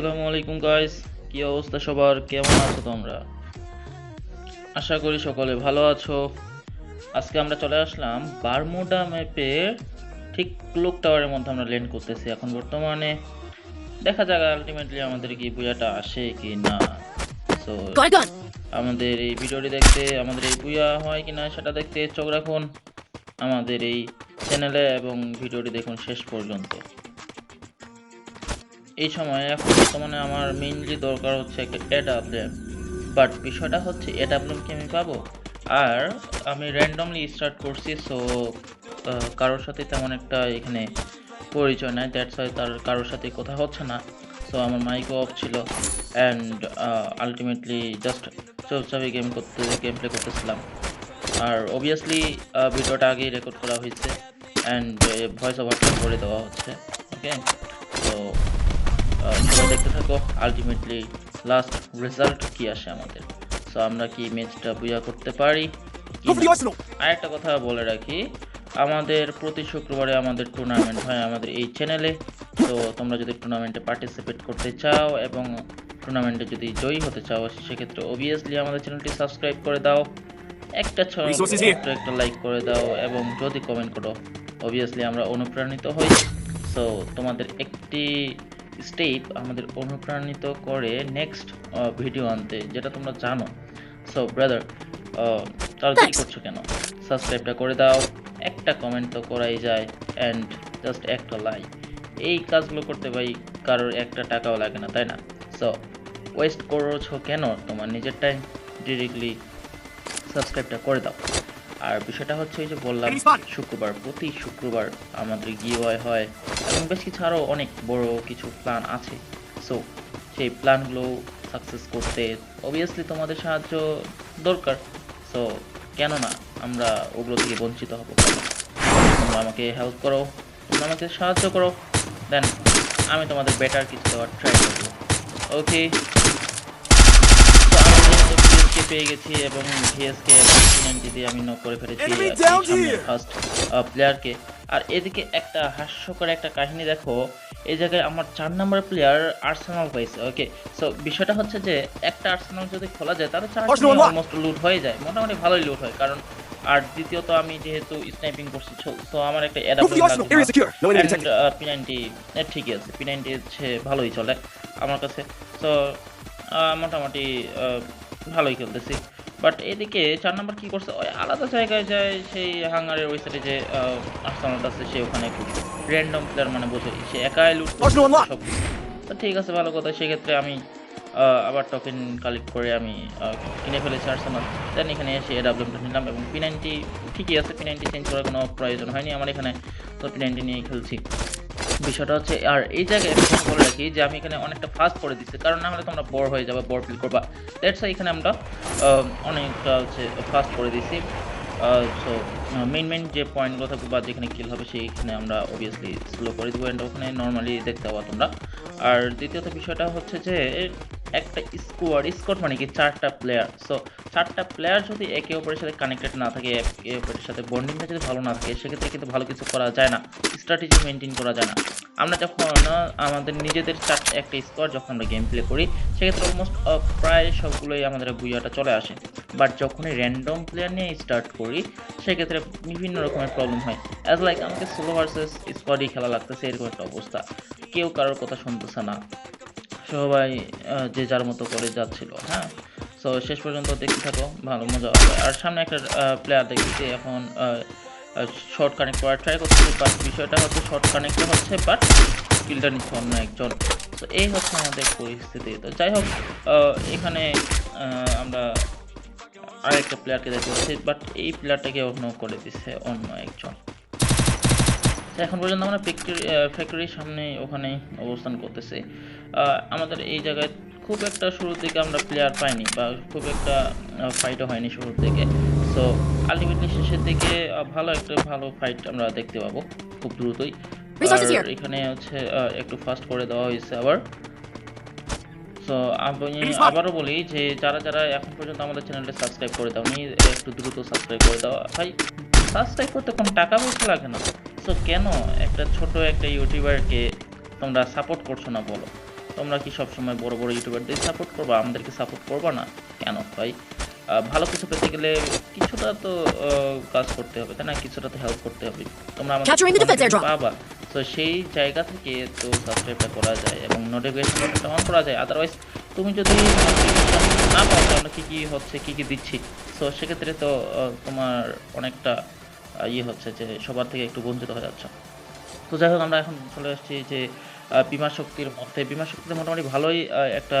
আসসালামু আলাইকুম গাইস কি অবস্থা সবার? কেমন আছো তোমরা? আশা করি সকলে ভালো আছো। আজকে আমরা চলে আসলাম বারমুডা ম্যাপে ঠিক ক্লোক টাওয়ারের মধ্যে আমরা ল্যান্ড করতেছি এখন বর্তমানে। দেখা যাক আলটিমেটলি আমাদের কি বুয়াটা আসে কি না সো! আমাদের এই ভিডিওটি দেখতে আমাদের এই বুয়া হয় কিনা সেটা দেখতে চোখ রাখুন। আমাদের এই চ্যানেলে এবং ভিডিওটি দেখুন শেষ পর্যন্ত। এই সময় এখন বর্তমানে আমার মেইনলি দরকার হচ্ছে একটা এডাব্লিউএম বাট বিষয়টা হচ্ছে এডাব্লিউএম কি আমি পাবো? আর আমি র্যান্ডমলি স্টার্ট করছি সো কারোর সাথে তেমন একটা এখানে পরিচয় নাই দ্যাটস হয় তার কারোর সাথে কথা হচ্ছে না। সো আমার মাইকও অফ ছিল অ্যান্ড আলটিমেটলি জাস্ট চুপচাপে গেম করতে গেম প্লে করতেছিলাম। আর অবভিয়াসলি ভিডিওটা আগেই রেকর্ড করা হয়েছে অ্যান্ড ভয়েস ওভারটা করে দেওয়া হচ্ছে ওকে তো সবাই দেখতে থাকো আলটিমেটলি লাস্ট রেজাল্ট কি আসে আমাদের। সো আমরা কি ম্যাচটা বুয়া করতে পারি! আরেকটা কথা বলে রাখি আমাদের প্রতি শুক্রবারে আমাদের টুর্নামেন্ট হয় আমাদের এই চ্যানেলে তো তোমরা যদি টুর্নামেন্টে পার্টিসিপেট করতে চাও এবং টুর্নামেন্টে যদি জয়ী হতে চাও সেক্ষেত্রে অবভিয়াসলি আমাদের চ্যানেলটি সাবস্ক্রাইব করে দাও। একটা একটা লাইক করে দাও এবং যদি কমেন্ট করো অবভিয়াসলি আমরা অনুপ্রাণিত হই। সো তোমাদের একটি স্টেপ আমাদের অনুপ্রাণিত করে নেক্সট ভিডিও আনতে যেটা তোমরা জানো। সো ব্রাদার তাহলে কি করছ কেন? সাবস্ক্রাইবটা করে দাও একটা কমেন্ট তো করাই যায় অ্যান্ড জাস্ট একটা লাইক এই কাজগুলো করতে ভাই কারোর একটা টাকাও লাগে না তাই না? সো ওয়েস্ট করছ কেন? তোমার নিজের টাইম ডিরেক্টলি সাবস্ক্রাইবটা করে দাও। আর বিষয়টা হচ্ছে ওই যে বললাম শুক্রবার প্রতি শুক্রবার আমাদের গিওয়াই হয় এবং বেশ কিছু আরও অনেক বড় কিছু প্ল্যান আছে। সো সেই প্ল্যানগুলো সাকসেস করতে অবভিয়াসলি তোমাদের সাহায্য দরকার। সো কেন না আমরা ওগুলো থেকে বঞ্চিত হব। তোমরা আমাকে হেল্প করো তোমরা আমাকে সাহায্য করো। দেন আমি তোমাদের বেটার কিছু দেওয়ার ট্রাই করব। ওকে পেয়ে গেছি এবং ভিএসকে দিয়ে আমি নক করে ফেলেছি! ফার্স্ট প্লেয়ারকে আর এদিকে একটা হাস্যকর একটা কাহিনী দেখো এই জায়গায় আমার চার নম্বর প্লেয়ার আর্সেনাল পাইছে ওকে সো বিষয়টা হচ্ছে যে একটা আর্সেনাল যদি খোলা যায় তাহলে চার অলমোস্ট লুট হয়ে যায়। মোটামুটি ভালোই লুট হয় কারণ আর দ্বিতীয়ত আমি যেহেতু স্নাইপিং করছি সো আমার একটা ঠিকই আছে পি নাইনটি হচ্ছে ভালোই চলে আমার কাছে। তো মোটামুটি ভালোই খেলতেছি। বাট এদিকে চার নম্বর কি করছে? ওই আলাদা জায়গায় যায় সেই হাঙ্গারের ওই সাইডে যে আর্সেনাল আছে সে ওখানে একটু র্যান্ডম প্লেয়ার মানে বোঝে। সে একাই লুট সব তো ঠিক আছে ভালো কথা। সেক্ষেত্রে আমি আবার টোকেন কালেক্ট করে আমি কিনে ফেলেছি আর্সেনাল। দেন এখানে এসে এডাব্লিউটা নিলাম এবং পি নাইনটি ঠিকই আছে পি নাইনটি চেঞ্জ করার কোনো প্রয়োজন হয়নি। আমার এখানে তো পি নাইনটি নিয়ে খেলছি। বিষয়টা হচ্ছে, আর এই জায়গায় বলে রাখি যে আমি এখানে অনেকটা ফাস্ট করে দিচ্ছি কারণ না হলে তোমরা বোর হয়ে যাবে বোর ফিল করবা। দ্যাটস এখানে আমরা অনেকটা হচ্ছে ফাস্ট করে দিছি সো মেন মেন যে পয়েন্টগুলো থাকবে বা যেখানে কিল হবে সেইখানে আমরা অবভিয়াসলি স্লো করে দেবো। অ্যান্ড ওখানে নর্মালি দেখতে পাবো তোমরা। আর দ্বিতীয়ত বিষয়টা হচ্ছে যে একটা স্কোয়াড স্কোয়াড মানে কি? চারটা প্লেয়ার সো চারটা প্লেয়ার যদি একে অপরের সাথে কানেক্টেড না থাকে, একে অপরের সাথে বন্ডিংটা যদি ভালো না থাকে, সেক্ষেত্রে কিন্তু ভালো কিছু করা যায় না। স্ট্র্যাটেজি মেনটেন করা যায় না। আমরা যখন, আমাদের নিজেদের চারটা একটা স্কোয়াড যখন আমরা গেম প্লে করি, সেক্ষেত্রে অলমোস্ট প্রায় সবগুলোই আমাদের বুইয়াটা চলে আসে। বাট যখনই র্যান্ডম প্লেয়ার নিয়ে স্টার্ট করি, সেক্ষেত্রে বিভিন্ন রকমের প্রবলেম হয়। অ্যাজ লাইক আমাকে সোলো ভার্সেস স্কোয়াডই খেলা লাগতেছে, এরকম একটা অবস্থা। কেউ কারোর কথা শুনতেছে না। সবাই যে যার মতো করে যাচ্ছিল হ্যাঁ? সো শেষ পর্যন্ত দেখতে থাকো, ভালো মজা হবে। আর সামনে একটা প্লেয়ার দেখছি এখন শর্ট কানেক্ট করার ট্রাই করছে বাট বিষয়টা হচ্ছে শর্ট কানেক্ট হচ্ছে বাট স্কিলটা নিচ্ছে অন্য একজন। তো এই হচ্ছে আমাদের পরিস্থিতি। তো যাই হোক এখানে আমরা আরেকটা প্লেয়ারকে দেখতে পাচ্ছি বাট এই প্লেয়ারটাকে অন্য করে দিচ্ছে অন্য একজন। এখন পর্যন্ত আমরা ফ্যাক্টরি ফ্যাক্টরির সামনে ওখানে অবস্থান করতেছি। আমাদের এই জায়গায় খুব একটা শুরুর দিকে আমরা প্লেয়ার পাইনি বা খুব একটা ফাইটও হয়নি শুরুর দিকে। সো আলটিমেটলি শেষের দিকে ভালো একটা ভালো ফাইট আমরা দেখতে পাবো খুব দ্রুতই। আর এখানে হচ্ছে একটু ফাস্ট করে দেওয়া হয়েছে আবার। সো আমি আবারও বলি যে যারা যারা এখন পর্যন্ত আমাদের চ্যানেলটা সাবস্ক্রাইব করে দাও একটু দ্রুত সাবস্ক্রাইব করে দাও। ভাই সাবস্ক্রাইব করতে কোনো টাকা পয়সা লাগে না। সো কেন একটা ছোট একটা ইউটিউবারকে তোমরা সাপোর্ট করছ না বলো? তোমরা কি সবসময় বড় বড় ইউটিউবারদের সাপোর্ট করবা? আমাদেরকে সাপোর্ট করবা না? কেন ভাই? ভালো কিছু পেতে গেলে কিছুটা তো কাজ করতে হবে তাই না? কিছুটা তো হেল্প করতে হবে। তোমরা আমাদের. পাবা। তো সেই জায়গা থেকে তো সাবস্ক্রাইবটা করা যায় এবং নোটিফিকেশনটা অন করা যায়। আদারওয়াইজ তুমি যদি না পাও আমরা কী কী হচ্ছে কী কী দিচ্ছি? তো সেক্ষেত্রে তো তোমার অনেকটা ইয়ে হচ্ছে যে সবার থেকে একটু বঞ্চিত হয়ে যাচ্ছে। তো যাই হোক আমরা এখন চলে আসছি যে বিমা শক্তির মধ্যে বিমা শক্তিতে মোটামুটি ভালোই একটা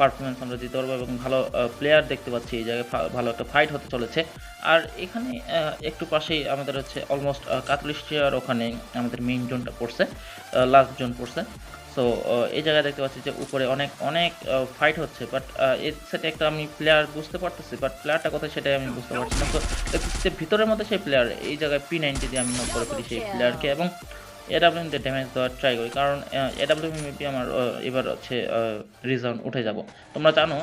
পারফরমেন্স আমরা দিতে পারব এবং ভালো প্লেয়ার দেখতে পাচ্ছি এই জায়গায় ভালো একটা ফাইট হতে চলেছে। আর এখানে একটু পাশেই আমাদের হচ্ছে অলমোস্ট কাতলিস্টিয়ার ওখানে আমাদের মেইন জোনটা পড়ছে লাস্ট জোন পড়ছে। সো এই জায়গায় দেখতে পাচ্ছি যে উপরে অনেক অনেক ফাইট হচ্ছে বাট এর সাথে একটা আমি প্লেয়ার বুঝতে পারতেছি বাট প্লেয়ারটা কোথায় সেটাই আমি বুঝতে পারছি না। তো দেখতেছি যে ভিতরের মধ্যে সেই প্লেয়ার এই জায়গায় পি নাইনটি দিয়ে আমি নক করে ফেলি সেই প্লেয়ারকে এবং এডাব্লিউএম দিয়ে ড্যামেজ দেওয়ার ট্রাই করি, কারণ এডাব্লিউএম মেবি আমার এবার হচ্ছে রিজন উঠে যাব। তোমরা জানো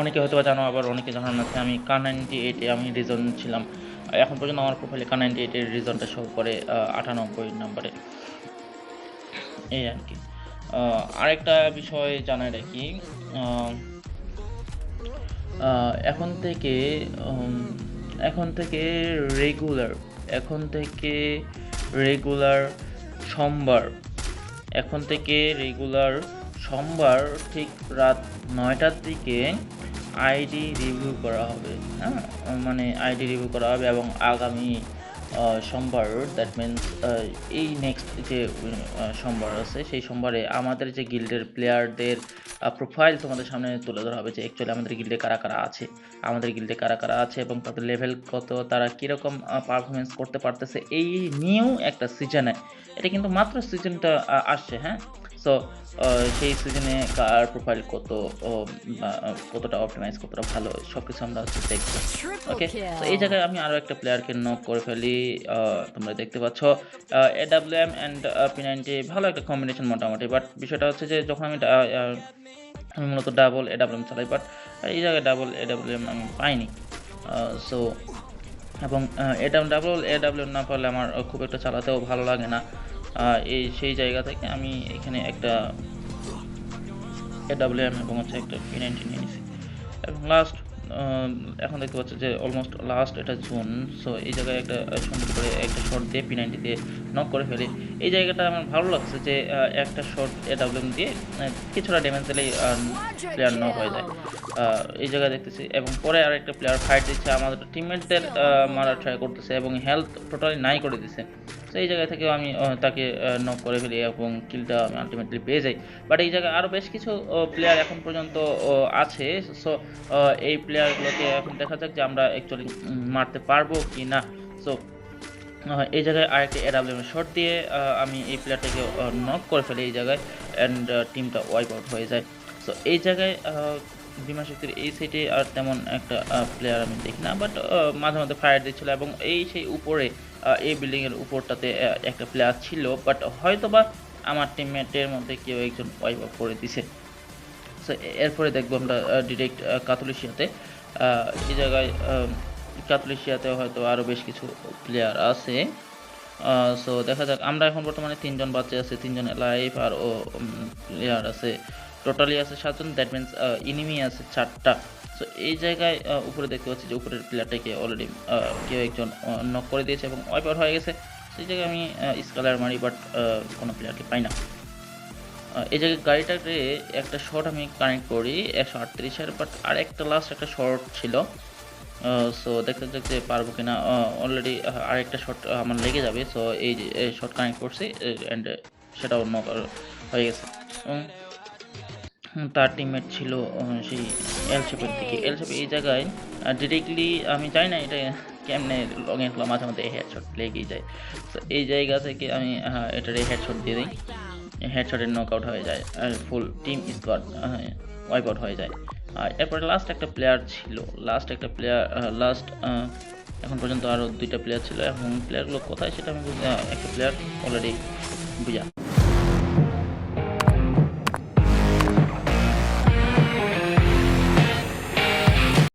অনেকে হয়তো বা জানো, আবার অনেকে জানো না আমি কার নাইনটি এইটে আমি রিজন ছিলাম এখন পর্যন্ত আমার প্রোফাইলে কার নাইনটি এইটের রিজনটা শো করে আটানব্বই নম্বরে এই আর কি। আরেকটা বিষয় জানাই রাখি এখন থেকে এখন থেকে রেগুলার এখন থেকে রেগুলার সোমবার। এখন থেকে রেগুলার সোমবার ঠিক রাত নয়টার দিকে আইডি রিভিউ করা হবে হ্যাঁ? মানে আইডি রিভিউ করা হবে এবং আগামী সোমবার দ্যাট মিন্স এই নেক্সট যে সোমবার আছে, সেই সোমবারে আমাদের যে গিল্ডের প্লেয়ারদের প্রোফাইল তোমাদের সামনে তুলে ধরা হবে যে অ্যাকচুয়ালি আমাদের গিল্ডে কারা কারা আছে, আমাদের গিল্ডে কারা কারা আছে এবং তাদের লেভেল কত, তারা কীরকম পারফরমেন্স করতে পারতেছে, এই নিয়েও একটা সিজনে, এটা কিন্তু মাত্র সিজনটা আসছে হ্যাঁ? সো সেই সিজনে কার প্রোফাইল কত কতটা অপটিমাইজ কতটা ভালো সব কিছু আমরা হচ্ছে দেখব। ওকে তো এই জায়গায় আমি আরও একটা প্লেয়ারকে নক করে ফেলি তোমরা দেখতে পাচ্ছ A W M and P ninety ভালো একটা কম্বিনেশন মোটামুটি বাট বিষয়টা হচ্ছে যে যখন আমি আমি মূলত ডাবল এ ডাব্লিউ এম চালাই বাট এই জায়গায় ডাবল এ ডাব্লিউ এম আমি পাইনি। সো এবং এটা ডাবল এ ডাব্লিউ না পারলে আমার খুব একটা চালাতেও ভালো লাগে না। এই সেই জায়গা থেকে আমি এখানে একটা এ ডাব্লিউ এম এবং হচ্ছে একটা পি নাইনটি নিয়ে নিয়েছি এবং লাস্ট এখন দেখতে পাচ্ছি যে অলমোস্ট লাস্ট এটা জোন সো এই জায়গায় একটা সুন্দর করে একটা শর্ট দিয়ে পি নাইনটি দিয়ে নক করে ফেলি। এই জায়গাটা আমার ভালো লাগছে যে একটা শর্ট এ ডাব্লিউ দিয়ে কিছুটা ড্যামেজ দিলেই প্লেয়ার নক হয়ে যায়। এই জায়গায় দেখতেছি। এবং পরে আরেকটা প্লেয়ার ফাইট দিচ্ছে আমাদের টিমমেটদের মারা ট্রাই করতেছে এবং হেলথ টোটালি নাই করে দিছে। তো এই জায়গা থেকেও আমি তাকে নক করে ফেলি এবং কিলটা আমি আলটিমেটলি পেয়ে যাই। বাট এই জায়গায় আরও বেশ কিছু প্লেয়ার এখন পর্যন্ত আছে। সো এই প্লেয়ারগুলোকে এখন দেখা যাক যে আমরা অ্যাকচুয়ালি মারতে পারব কি না সো এই জায়গায় আরেকটি এডাব্লিউএম শট দিয়ে আমি এই প্লেয়ারটাকে নক করে ফেলি এই জায়গায় অ্যান্ড টিমটা ওয়াইপ আউট হয়ে যায়। সো এই জায়গায় বিমা শক্তির এই সাইডে আর তেমন একটা প্লেয়ার আমি দেখি না বাট মাঝে মাঝে ফায়ার দিচ্ছিল এবং এই সেই উপরে এই বিল্ডিংয়ের উপরটাতে একটা প্লেয়ার ছিল বাট হয়তোবা আমার টিমমেটের মধ্যে কেউ একজন ওয়াইপ আউট করে দিছে। সো এরপরে দেখব আমরা ডিরেক্ট কাতুলিশিয়াতে এই জায়গায় কাতুলিশিয়াতে হয়তো আরও বেশ কিছু প্লেয়ার আছে। সো দেখা যাক, আমরা এখন বর্তমানে তিনজন বাচ্চা আছে, তিনজন লাইভ আর ও প্লেয়ার আছে। টোটালি আছে সাতজন দ্যাট মিন্স ইনিমি আছে চারটা। সো এই জায়গায় উপরে দেখতে পাচ্ছি যে উপরের প্লেয়ারটাকে অলরেডি কেউ একজন নক করে দিয়েছে এবং ওয়াইপ আউট হয়ে গেছে। সেই জায়গায় আমি স্কালার মারি বাট কোনো প্লেয়ারকে পাই না। এই জায়গায় গাড়িটাকে একটা শর্ট আমি কানেক্ট করি, একশো আটত্রিশের বাট আর একটা লাস্ট একটা শর্ট ছিল। সো দেখতে দেখতে পারব কিনা। অলরেডি আরেকটা শর্ট আমার লেগে যাবে। সো এই যে শর্ট কানেক্ট করছি অ্যান্ড সেটাও নক হয়ে গেছে। এবং তার টিমমেট ছিল সেই এল শেপের দিকে। এলশেপ এই জায়গায় ডিরেক্টলি আমি জানি না এটা কেমনে লং ইন করলাম মাঝে মধ্যে হেডশট লেগেই যায়। তো এই জায়গা থেকে আমি এটারে হেডশট দিয়ে দিই। হেডশটের নক আউট হয়ে যায়, আর full team squad wipe out হয়ে যায়। আর এরপরে লাস্ট একটা প্লেয়ার ছিল লাস্ট একটা প্লেয়ার লাস্ট এখন পর্যন্ত আরও দুইটা প্লেয়ার ছিল। এবং প্লেয়ারগুলো কোথায় সেটা আমি একটা প্লেয়ার অলরেডি বুঝা।